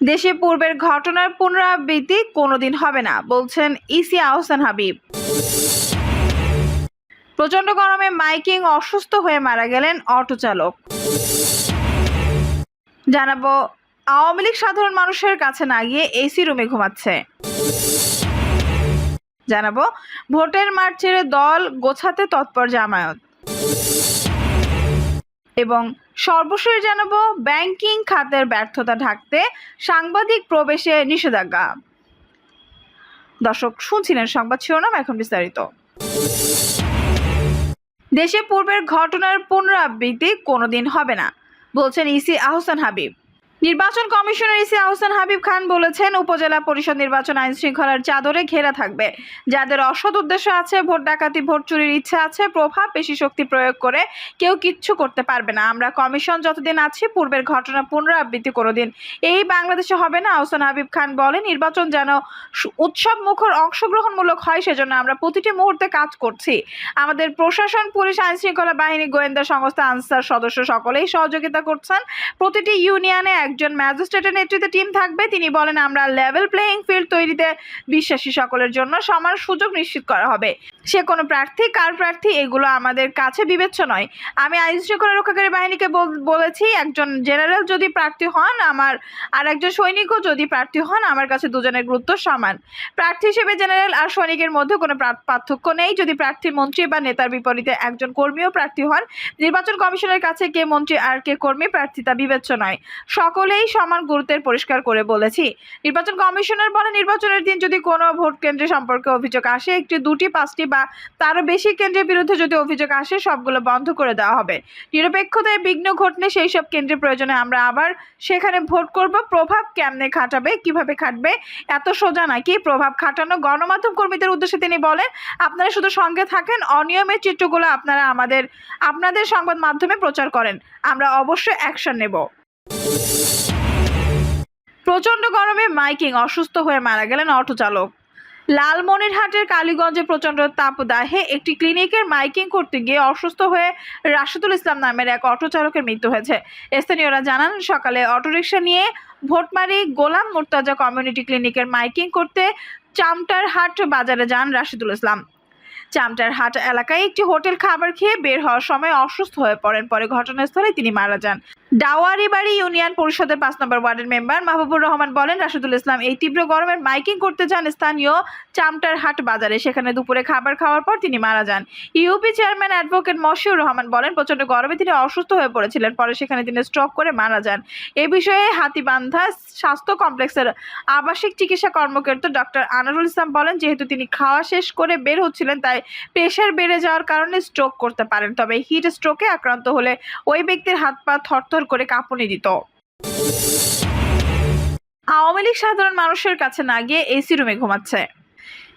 দেশে পূর্বের ঘটনার পুনরাবৃত্তি কোনোদিন হবে না, বলছেন ইসি আহসান হাবিব। প্রচণ্ড গরমে মাইকিং অসুস্থ হয়ে মারা গেলেন অটো চালক। জানাব, আওয়ামী লীগ সাধারণ মানুষের কাছে না গিয়ে এসি রুমে ঘুমাচ্ছে। জানাব, ভোটের মাঠ ছেড়ে দল গোছাতে তৎপর জামায়াত। এবং সর্বশেষ জানাব, ব্যাংকিং খাতের ব্যর্থতা ঢাকতে সাংবাদিক প্রবেশে নিষেধাজ্ঞা। দর্শক, শুনছিলেন সংবাদ শিরোনাম, এখন বিস্তারিত। দেশে পূর্বের ঘটনার পুনরাবৃত্তি কোনোদিন হবে না, বলছেন ইসি আহসান হাবিব। নির্বাচন কমিশনার ইসি আহসান হাবিব খান বলেছেন, উপজেলা পরিষদ নির্বাচন আইন শৃঙ্খলার চাদরে ঘেরা থাকবে। যাদের অসৎ উদ্দেশ্য আছে, ভোট ডাকাতি, ভোট চুরির ইচ্ছা আছে, প্রভাব বেশি শক্তি প্রয়োগ করে কেউ কিচ্ছু করতে পারবে না। আমরা কমিশন যতদিন আছি, পূর্বের ঘটনা পুনরাবৃত্তি করে দিন। এই বাংলাদেশে হবে না, আহসান হাবিব খান বলেন, নির্বাচন যেন উৎসব মুখর অংশগ্রহণমূলক হয়, সেজন্য আমরা প্রতিটি মুহূর্তে কাজ করছি। আমাদের প্রশাসন, পুলিশ আইন শৃঙ্খলা বাহিনী, গোয়েন্দা সংস্থা, আনসার সদস্য সকলেই সহযোগিতা করছেন। প্রতিটি ইউনিয়নে একজন ম্যাজিস্ট্রেটের নেতৃত্বে টিম থাকবে। তিনি বলেন, আমরা লেভেল প্লেয়িং ফিল্ড তৈরিতে বিশ্বাসী সকলের জন্য সমান সুযোগ নিশ্চিত করা হবে। সে কোনো প্রার্থী, কার প্রার্থী, এগুলো আমাদের কাছে বিবেচ্য নয়। আমি আইন শৃঙ্খলা রক্ষাকারী বাহিনীকে বল- বলেছি, একজন জেনারেল যদি প্রার্থী হন, আমার আর একজন সৈনিকও যদি প্রার্থী হন, আমার কাছে দুজনের গুরুত্ব সমান। প্রার্থী হিসেবে জেনারেল আর সৈনিকের মধ্যে কোনো পার্থক্য নেই। যদি প্রার্থী মন্ত্রী বা নেতার বিপরীতে একজন কর্মীও প্রার্থী হন, নির্বাচন কমিশনের কাছে কে মন্ত্রী আর কে কর্মী প্রার্থী তা বিবেচ্য নয়। সকলেই সমান গুরুত্বের পরিষ্কার করে বলেছি। নির্বাচন কমিশনের বলে নির্বাচনের দিন যদি কোনো ভোট কেন্দ্রে সম্পর্কে অভিযোগ আসে, একটি, দুটি, পাঁচটি বা তারও বেশি কেন্দ্রের বিরুদ্ধে যদি অভিযোগ আসে, সবগুলো বন্ধ করে দেওয়া হবে। নিরপেক্ষতায় বিঘ্ন ঘটলে সেই সব কেন্দ্রের প্রয়োজনে আমরা আবার সেখানে ভোট করব। প্রভাব কেমনে খাটাবে, কীভাবে খাটবে, এত সোজা নাকি প্রভাব খাটানো? গণমাধ্যম কর্মীদের উদ্দেশ্যে তিনি বলেন, আপনারা শুধু সঙ্গে থাকেন, অনিয়মের চিত্রগুলো আপনারা আমাদের, আপনাদের সংবাদ মাধ্যমে প্রচার করেন। আমরা অবশ্যই অ্যাকশন নেব। প্রচণ্ড গরমে মাইকিং, অসুস্থ হয়ে মারা গেলেন অটো চালক লালমনিরহাটের কালীগঞ্জে প্রচণ্ড তাপদাহে একটি ক্লিনিকের মাইকিং করতে গিয়ে অসুস্থ হয়ে রাশেদুল ইসলাম নামের এক অটো চালকের মৃত্যু হয়েছে। স্থানীয়রা জানান, সকালে অটোরিকশা নিয়ে ভোটমারি গোলাম মোর্তাজা কমিউনিটি ক্লিনিকের মাইকিং করতে চামটারহাট বাজারে যান রাশিদুল ইসলাম। চামটারহাট এলাকায় একটি হোটেল খাবার খেয়ে বের হওয়ার সময় অসুস্থ হয়ে পড়েন। পরে ঘটনাস্থলে তিনি মারা যান। ডাওয়ারিবাড়ি ইউনিয়ন পরিষদের পাঁচ নম্বর ওয়ার্ডের মেম্বার মাহবুবুর রহমান বলেন, রাশিদুল ইসলাম এই তীব্র গরমের মাইকিং করতে যান স্থানীয় চামটারহাট বাজারে। সেখানে দুপুরে খাবার খাওয়ার পর তিনি মারা যান। UP chairman advocate Moshiur Rahman বলেন, প্রচণ্ড গরমে তিনি অসুস্থ হয়ে পড়েছিলেন, পরে সেখানে তিনি স্ট্রোক করে মারা যান। এ বিষয়ে হাতিবান্ধা স্বাস্থ্য কমপ্লেক্সের আবাসিক চিকিৎসা কর্মকর্তা ডক্টর আনারুল ইসলাম বলেন, যেহেতু তিনি খাওয়া শেষ করে বের হচ্ছিলেন, তাই প্রেশার বেড়ে যাওয়ার কারণে স্ট্রোক করতে পারেন। তবে হিট স্ট্রোকে আক্রান্ত হলে ওই ব্যক্তির হাত পা থরথর করে কাঁপুনি দিত। আওয়ামী লীগ সাধারণ মানুষের কাছে না গিয়ে এসি রুমে ঘুমাচ্ছে।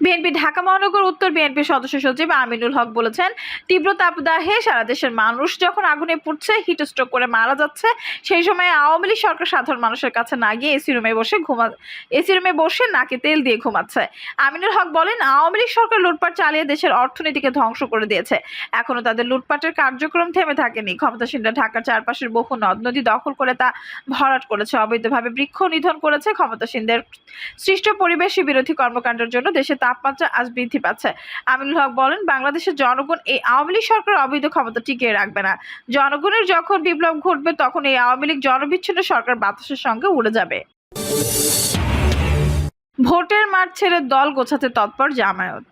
বিএনপি ঢাকা মহানগর উত্তর বিএনপি সদস্য সচিব আমিনুল হক বলেছেন, তীব্র তাপদাহে সারা দেশের মানুষ যখন আগুনে পুড়ছে হিট স্ট্রোক করে মারা যাচ্ছে, সেই সময় আওয়ামী লীগ সরকার সাধারণ মানুষের কাছে না গিয়ে এসি রুমে বসে ঘুমা এসি রুমে বসে নাকে তেল দিয়ে ঘুমাচ্ছে। আমিনুল হক বলেন, আওয়ামী লীগ সরকার লুটপাট চালিয়ে দেশের অর্থনীতিকে ধ্বংস করে দিয়েছে। এখনও তাদের লুটপাটের কার্যক্রম থেমে থাকেনি। ক্ষমতাসীনরা ঢাকার চারপাশের বহু নদ নদী দখল করে তা ভরাট করেছে। অবৈধভাবে বৃক্ষ নিধন করেছে ক্ষমতাসীনদের সৃষ্ট পরিবেশ বিরোধী কর্মকাণ্ডের জন্য দেশের তাপমাত্রা আজ বৃদ্ধি পাচ্ছে। আমিনুল হক বলেন, বাংলাদেশের জনগণ এই আওয়ামী লীগ সরকারের অবৈধ ক্ষমতা টিকিয়ে রাখবে না। জনগণের যখন বিপ্লব ঘটবে, তখন এই আওয়ামী লীগ জনবিচ্ছিন্ন সরকার বাতাসের সঙ্গে উড়ে যাবে। ভোটের মাঠ ছেড়ে দল গোছাতে তৎপর জামায়াত।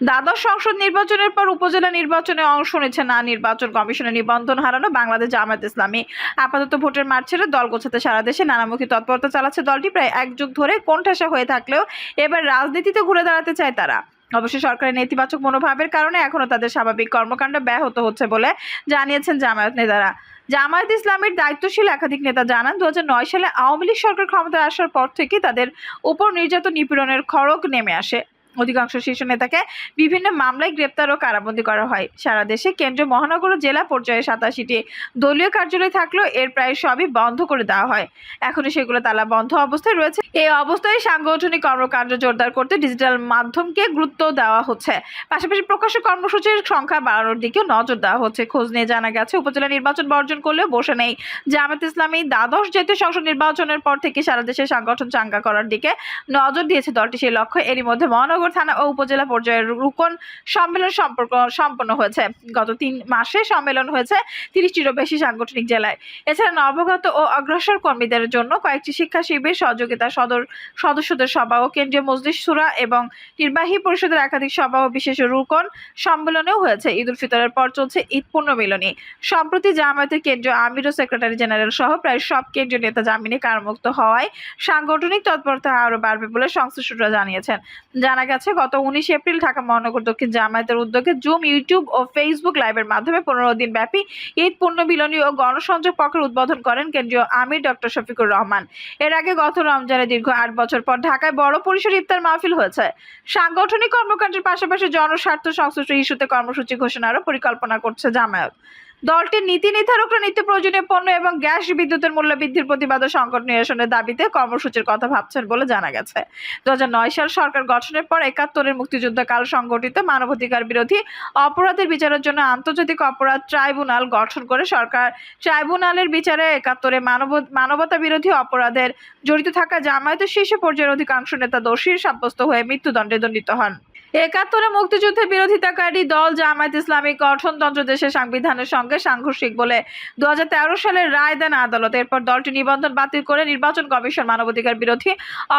দ্বাদশ সংসদ নির্বাচনের পর উপজেলা নির্বাচনে অংশ নিচ্ছে না নির্বাচন কমিশনের নিবন্ধন হারানো বাংলাদেশ জামায়াত ইসলামী। আপাতত ভোটের মাঠ ছেড়ে দল গোছাতে সারা দেশে নানামুখী তৎপরতা চালাচ্ছে দলটি। প্রায় এক যুগ ধরে কোণঠাসা হয়ে থাকলেও এবার রাজনীতিতে ঘুরে দাঁড়াতে চায় তারা। অবশ্য সরকারের নেতিবাচক মনোভাবের কারণে এখনও তাদের স্বাভাবিক কর্মকাণ্ড ব্যাহত হচ্ছে বলে জানিয়েছেন জামায়াত নেতারা। জামায়াত ইসলামের দায়িত্বশীল একাধিক নেতা জানান দু হাজার নয় সালে আওয়ামী লীগ সরকার ক্ষমতায় আসার পর থেকে তাদের উপর নির্যাতন নিপীড়নের খড়গ নেমে আসে। অধিকাংশ শীর্ষ নেতাকে বিভিন্ন মামলায় গ্রেপ্তার ও কারাবন্দী করা হয়। সারা দেশে কেন্দ্রীয় মহানগর জেলা পর্যায়ে সাতাশিটি দলীয় কার্যালয় থাকলেও এর প্রায় সবই বন্ধ করে দেওয়া হয়। এখনও সেগুলো তালা বন্ধ অবস্থায় রয়েছে। এই অবস্থায় সাংগঠনিক কর্মকাণ্ড জোরদার করতে ডিজিটাল মাধ্যমকে গুরুত্ব দেওয়া হচ্ছে। পাশাপাশি প্রকাশ্য কর্মসূচির সংখ্যা বাড়ানোর দিকেও নজর দেওয়া হচ্ছে। খোঁজ নিয়ে জানা গেছে, উপজেলা নির্বাচন বর্জন করলেও বসে নেই। জামাত ইসলামী দ্বাদশ জাতীয় সংসদ নির্বাচনের পর থেকে সারা দেশে সংগঠন চাঙ্গা করার দিকে নজর দিয়েছে দলটি। সেই লক্ষ্য এরই মধ্যে মহানগর থানা ও উপজেলা পর্যায়ের রুকন সম্মেলন সম্পর্ক সম্পন্ন হয়েছে। গত তিন মাসে সম্মেলন হয়েছে তিরিশটিরও বেশি সাংগঠনিক জেলায়। এছাড়া নবগত ও অগ্রসর কর্মীদের জন্য কয়েকটি শিক্ষা শিবির সহযোগিতা সদর সদস্যদের সভা ও কেন্দ্রীয় মজলিস, সুরা এবং নির্বাহী পরিষদের একাধিক সভা ও বিশেষ রুকন সম্মেলনেও হয়েছে। ঈদ উল ফিতরের পর চলছে ঈদ পুণ্যমিলনী সম্প্রতি জামায়াতের কেন্দ্রীয় আমির ও সেক্রেটারি জেনারেল সহ প্রায় সব কেন্দ্রীয় নেতা জামিনে কারামুক্ত হওয়ায় সাংগঠনিক তৎপরতা আরও বাড়বে বলে সংশ্লিষ্টরা জানিয়েছেন। জানা গেছে গত উনিশ এপ্রিল ঢাকা মহানগর দক্ষিণ জামায়াতের উদ্যোগে জুম, ইউটিউব ও ফেসবুক লাইভের মাধ্যমে পনেরো দিন ব্যাপী ঈদ, পুণ্যমিলনী ও গণসংযোগ পক্ষের উদ্বোধন করেন কেন্দ্রীয় আমির ডক্টর শফিকুর রহমান। এর আগে গত রমজানে দীর্ঘ আট বছর পর ঢাকায় বড় পরিসর ইফতার মাহফিল হয়েছে। সাংগঠনিক কর্মকাণ্ডের পাশাপাশি জনস্বার্থ সংশ্লিষ্ট ইস্যুতে কর্মসূচি ঘোষণারও পরিকল্পনা করছে জামায়াত। দলটির নীতি নির্ধারকরা নিত্য প্রয়োজনীয় পণ্য এবং গ্যাস, বিদ্যুতের মূল্য বৃদ্ধির প্রতিবাদ ও সংকট নিরসনের দাবিতে কর্মসূচির কথা ভাবছেন বলে জানা গেছে। দু হাজার নয় সাল সরকার গঠনের পর একাত্তরের মুক্তিযুদ্ধকাল সংগঠিত মানবাধিকার বিরোধী অপরাধের বিচারের জন্য আন্তর্জাতিক অপরাধ ট্রাইব্যুনাল গঠন করে সরকার ট্রাইব্যুনালের বিচারে একাত্তরে মানব, মানবতা বিরোধী অপরাধের জড়িত থাকা জামায়াতের শীর্ষ পর্যায়ের অধিকাংশ নেতা দোষী সাব্যস্ত হয়ে মৃত্যুদণ্ডে দণ্ডিত হন। একাত্তরে মুক্তিযুদ্ধে বিরোধিতাকারী দল জামায়াত ইসলামী গঠনতন্ত্র দেশের সংবিধানের সঙ্গে সাংঘর্ষিক বলে দু হাজার তেরো সালের রায় দেন আদালত। এরপর দলটি নিবন্ধন বাতিল করে নির্বাচন কমিশন মানবাধিকার বিরোধী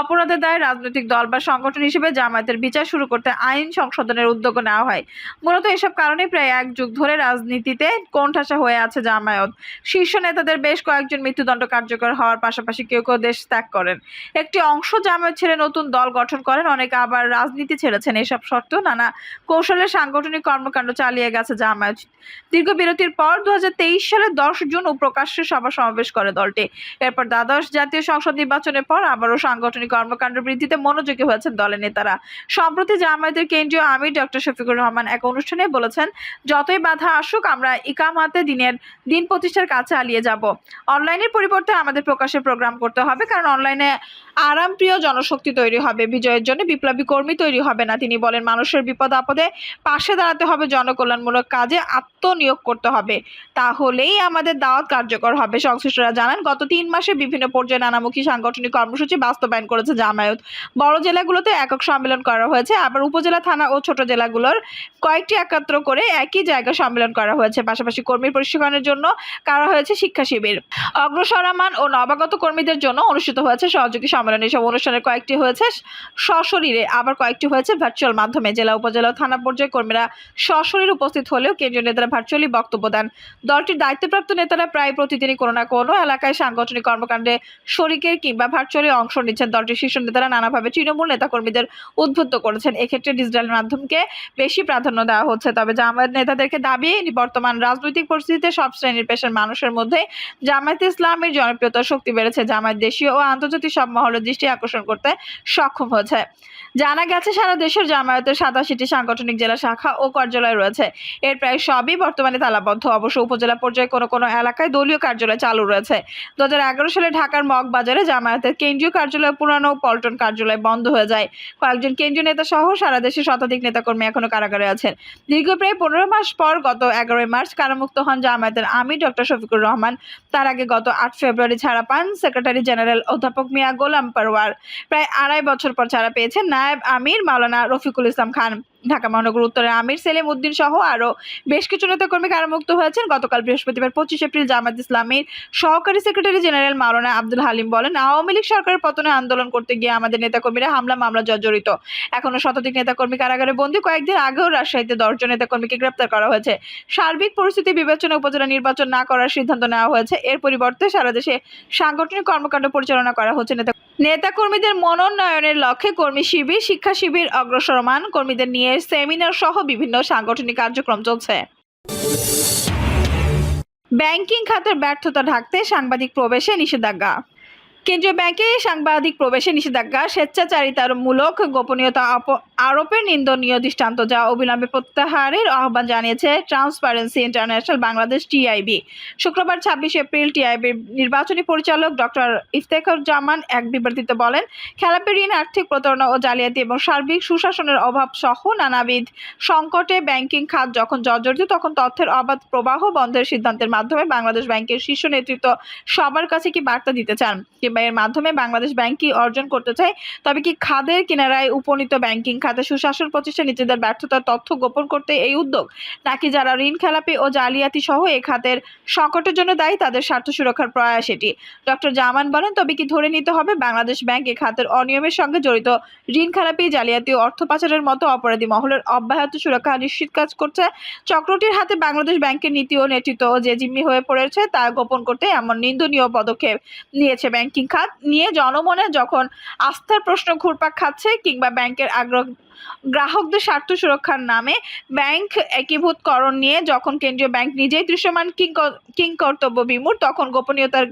অপরাধের দায়ে রাজনৈতিক দল বা সংগঠন হিসেবে জামায়াতের বিচার শুরু করতে আইন সংশোধনের উদ্যোগ নেওয়া হয়। মূলত এসব কারণে প্রায় এক যুগ ধরে রাজনীতিতে কোণঠাসা হয়ে আছে জামায়াত। শীর্ষ নেতাদের বেশ কয়েকজন মৃত্যুদণ্ড কার্যকর হওয়ার পাশাপাশি কেউ কেউ দেশ ত্যাগ করেন। একটি অংশ জামায়াত ছেড়ে নতুন দল গঠন করেন, অনেকে আবার রাজনীতি ছেড়েছেন এসব সত্ত্বেও নানা কৌশলে সাংগঠনিক কর্মকাণ্ড চালিয়ে গেছে জামায়াত। দীর্ঘ বিরতির পর দুহাজার তেইশ সালে দশ জুন ও প্রকাশ্যে সভা সমাবেশ করে দলটি। এরপর দ্বাদশ জাতীয় সংসদ নির্বাচনের পর আবারও সাংগঠনিক কর্মকাণ্ড বৃদ্ধিতে মনোযোগী হয়েছেন দলের নেতারা। সম্প্রতি জামায়াতের কেন্দ্রীয় আমির ডক্টর শফিকুর রহমান এক অনুষ্ঠানে বলেছেন, যতই বাধা আসুক, আমরা ইকামাতে দিনের দিন প্রতিষ্ঠার কাছে আলিয়ে যাব। অনলাইনের পরিবর্তে আমাদের প্রকাশের প্রোগ্রাম করতে হবে, কারণ অনলাইনে আরামপ্রিয় জনশক্তি তৈরি হবে। বিজয়ের জন্য বিপ্লবী কর্মী তৈরি হবে না। তিনি বলেন মানুষের বিপদ আপদে পাশে দাঁড়াতে হবে, জনকল্যাণমূলক কাজে আত্মনিয়োগ করতে হবে। তাহলেই আমাদের দাওয়াত কার্যকর হবে। সংশ্লিষ্টরা জানান, গত তিন মাসে বিভিন্ন পর্যায়ে নানামুখী সাংগঠনিক কর্মসূচি বাস্তবায়ন করেছে জামায়াত। বড় জেলাগুলোতে একক সম্মেলন করা হয়েছে, আবার উপজেলা, থানা ও ছোট জেলাগুলোর কয়েকটি একাত্র করে একই জায়গায় সম্মেলন করা হয়েছে। পাশাপাশি কর্মী প্রশিক্ষণের জন্য করা হয়েছে শিক্ষা শিবির। অগ্রসরমান ও নবাগত কর্মীদের জন্য অনুষ্ঠিত হয়েছে সহযোগী সম্মেলন। এসব অনুষ্ঠানের কয়েকটি হয়েছে সশরীরে, আবার কয়েকটি হয়েছে ভার্চুয়াল মাধ্যমে জেলা উপজেলা থানা পর্যায়ে কর্মীরা সশরীরে উপস্থিত হলেও কেন্দ্রীয় নেতারা ভার্চুয়ালি বক্তব্য দেন। দলটির দায়িত্বপ্রাপ্ত নেতারা প্রায় প্রতিদিনই কোনো না কোনো এলাকায় সাংগঠনিক কর্মকাণ্ডে শরিকের কিংবা ভার্চুয়ালি অংশ নিচ্ছেন। দলটির শীর্ষ নেতারা নানাভাবে তৃণমূল নেতাকর্মীদের উদ্বুদ্ধ করেছেন। এক্ষেত্রে ডিজিটাল মাধ্যমকে বেশি প্রাধান্য দেওয়া হচ্ছে। তবে জামায়াত নেতাদেরকে দাবি, বর্তমান রাজনৈতিক পরিস্থিতিতে সব শ্রেণির পেশার মানুষের মধ্যে জামায়াত ইসলামের জনপ্রিয়তার শক্তি বেড়েছে। জামায়াত দেশীয় ও আন্তর্জাতিক সব মহলের দৃষ্টি আকর্ষণ করতে সক্ষম হয়েছে। জানা গেছে, সারা দেশের জামায়াতের সাতাশিটি সাংগঠনিক জেলা শাখা ও কার্যালয় রয়েছে। এর প্রায় সবই বর্তমানে তালাবদ্ধ অবশ্য উপজেলা পর্যায়ে কোনো কোনো এলাকায় দলীয় কার্যালয় চালু রয়েছে। দু হাজার এগারো সালে ঢাকার মগবাজারে জামায়াতের কেন্দ্রীয় কার্যালয় পুরানো পল্টন কার্যালয় বন্ধ হয়ে যায়। কয়েকজন কেন্দ্রীয় নেতা সহ সারা দেশে শতাধিক নেতাকর্মী এখনও কারাগারে আছেন। দীর্ঘ প্রায় পনেরো মাস পর গত এগারোই মার্চ কারামুক্ত হন জামায়াতের আমির ডক্টর শফিকুর রহমান। তার আগে গত আট ফেব্রুয়ারি ছাড়া পান সেক্রেটারি জেনারেল অধ্যাপক মিয়া গোলাম পারওয়ার। প্রায় আড়াই বছর পর ছাড়া পেয়েছেন নায়েব আমির, মাওলানা রফিকুল ইসলাম খান ঢাকা মহানগর উত্তরে আমির সেলিম উদ্দিন সহ আরও বেশ কিছু নেতাকর্মী কারামুক্ত হয়েছেন। গতকাল বৃহস্পতিবার পঁচিশ এপ্রিল জামাত ইসলামের সহকারী সেক্রেটারি জেনারেল মাওলানা আব্দুল হালিম বলেন, আওয়ামী লীগ সরকারের পতনে আন্দোলন করতে গিয়ে আমাদের নেতাকর্মীরা হামলা, মামলা জর্জরিত। এখনও শতাধিক নেতাকর্মী কারাগারে বন্দী। কয়েকদিন আগেও রাজশাহীতে দশজন নেতাকর্মীকে গ্রেপ্তার করা হয়েছে। সার্বিক পরিস্থিতি বিবেচনা উপজেলা নির্বাচন না করার সিদ্ধান্ত নেওয়া হয়েছে। এর পরিবর্তে সারা দেশে সাংগঠনিক কর্মকাণ্ড পরিচালনা করা হচ্ছে। নেতা, নেতাকর্মীদের মনোন্নয়নের লক্ষ্যে কর্মী শিবির, শিক্ষা শিবির অগ্রসরমান কর্মীদের নিয়ে সেমিনার সহ বিভিন্ন সাংগঠনিক কার্যক্রম চলছে। ব্যাংকিং খাতের ব্যর্থতা ঢাকতে সাংবাদিক প্রবেশে নিষেধাজ্ঞা। কেন্দ্রীয় ব্যাংকে সাংবাদিক প্রবেশে নিষেধাজ্ঞা, স্বেচ্ছাচারিতার মূলক গোপনীয়তা আরোপের নিন্দনীয় দৃষ্টান্ত যা অবিলম্বে প্রত্যাহারের আহ্বান জানিয়েছে ট্রান্সপারেন্সি ইন্টারন্যাশনাল বাংলাদেশ টিআইবি শুক্রবার ছাব্বিশ এপ্রিল টিআইবির নির্বাচনী পরিচালক ডক্টর ইফতেখার জামান এক বিবৃতিতে বলেন খেলাপি ঋণ আর্থিক প্রতারণা ও জালিয়াতি এবং সার্বিক সুশাসনের অভাব সহ নানাবিধ সংকটে ব্যাংকিং খাত যখন জর্জরিত, তখন তথ্যের অবাধ প্রবাহ বন্ধের সিদ্ধান্তের মাধ্যমে বাংলাদেশ ব্যাংকের শীর্ষ নেতৃত্ব সবার কাছে কি বার্তা দিতে চান? কিংবা এর মাধ্যমে বাংলাদেশ ব্যাংক কি অর্জন করতে চায়? তবে কি খাদের কিনারায় উপনীত ব্যাংকিং খাতে সুশাসন প্রতিষ্ঠা, নিজেদের ব্যর্থতার তথ্য গোপন করতে এই উদ্যোগ। নাকি যারা ঋণ খেলাপি ও জালিয়াতি সহ এ খাতের সংকটের জন্য দায়ী, তাদের স্বার্থ সুরক্ষার প্রয়াস এটি। ডক্টর জামান বলেন, তবে কি ধরে নিতে হবে, বাংলাদেশ ব্যাংক এ খাতের অনিয়মের সঙ্গে জড়িত ঋণ খেলাপি, জালিয়াতি ও অর্থ পাচারের মতো অপরাধী মহলের অব্যাহত সুরক্ষা নিশ্চিত কাজ করছে। চক্রটির হাতে বাংলাদেশ ব্যাংকের নীতি ও নেতৃত্ব যে জিম্মি হয়ে পড়েছে, তা গোপন করতে এমন নিন্দনীয় পদক্ষেপ নিয়েছে ব্যাংকিং খাত নিয়ে। জনমনে যখন আস্থার প্রশ্ন ঘুরপাক খাচ্ছে কিংবা ব্যাংকের আগ্রহ গ্রাহকদের স্বার্থ সুরক্ষার নামে ব্যাংক একীভূতকরণ নিয়ে যখন কেন্দ্রীয় ব্যাংক নিজেই দৃশ্যমান কিং কর্তব্য বিমূর, তখন গোপনীয়তার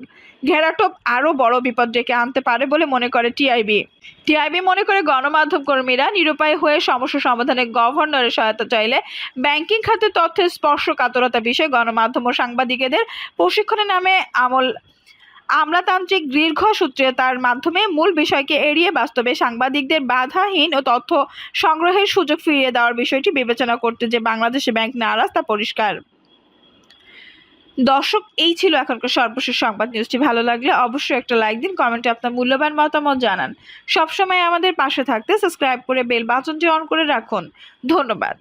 ঘেরাটোপ আরও বড় বিপদ ডেকে আনতে পারে বলে মনে করে টিআইবি টিআইবি মনে করে গণমাধ্যম কর্মীরা নিরুপায় হয়ে সমস্যা সমাধানে গভর্নরের সহায়তা চাইলে ব্যাংকিং খাতে তথ্যের স্পর্শকাতরতা বিষয়ে গণমাধ্যম ও সাংবাদিকদের প্রশিক্ষণের নামে আমল আমলাতান্ত্রিক দীর্ঘ সূত্রতার মাধ্যমে মূল বিষয়কে এড়িয়ে বাস্তবে সাংবাদিকদের বাধাহীন ও তথ্য সংগ্রহের সুযোগ ফিরিয়ে দেওয়ার বিষয়টি বিবেচনা করতে যে বাংলাদেশে ব্যাংক নারাজ, তা পরিষ্কার। দর্শক, এই ছিল এখনকার সর্বশেষ সংবাদ। নিউজটি ভালো লাগলে অবশ্যই একটা লাইক দিন, কমেন্টে আপনার মূল্যবান মতামত জানান। সবসময় আমাদের পাশে থাকতে সাবস্ক্রাইব করে বেল বাটনটি অন করে রাখুন। ধন্যবাদ।